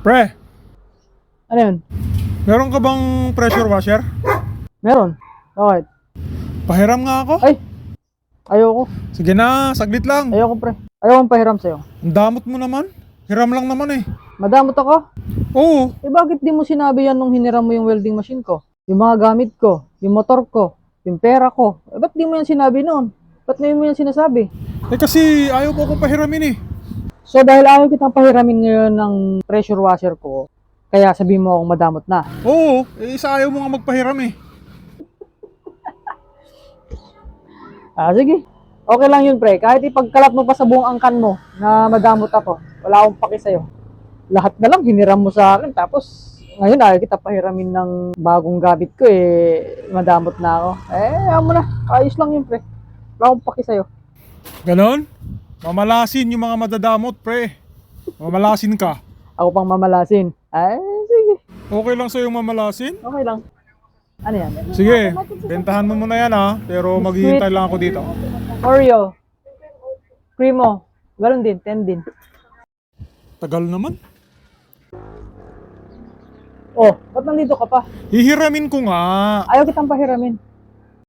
Pre, Ano yun? meron ka bang pressure washer? Meron. Bakit? Pahiram nga ako. Ay! Ayoko. Sige na, saglit lang. Ayoko pre. Ayoko pahiram sa'yo. Ang damot mo naman. Hiram lang naman eh. Madamot ako. Oo, Eh bakit di mo sinabi yan nung hiniram mo yung welding machine ko? Yung mga gamit ko, yung motor ko, yung pera ko. Eh ba't di mo yan sinabi noon? Ba't ngayon mo yan sinasabi? eh kasi ayaw po akong pahiramin eh. So dahil ayaw kitang pahiramin ngayon ng pressure washer ko, kaya sabihin mo akong madamot na. Oo, eh isa ayaw mo nga magpahiram eh. Ah, sige. Okay lang yun, pre. Kahit ipagkalat mo pa sa buong angkan mo na madamot ako, wala akong paki sa'yo. Lahat na lang hiniram mo sa akin. Tapos, ngayon ayaw kita pahiramin ng bagong gamit ko eh. Madamot na ako. Eh, ayaw mo na. Ayos lang yun, pre. Wala akong paki sa'yo. Ganon? Mamalasin yung mga madadamot, pre. Mamalasin ka. Ako pang mamalasin. Ay, sige. Okay lang sa'yo mamalasin? Okay lang. Ano yan? Sige, bentahan mo muna yan ha. Pero maghihintay lang ako dito. Oreo. Primo. Ganon din. 10 din. Tagal naman. Oh, ba't nandito ka pa? Hihiramin ko nga. Ayaw kitang pahiramin.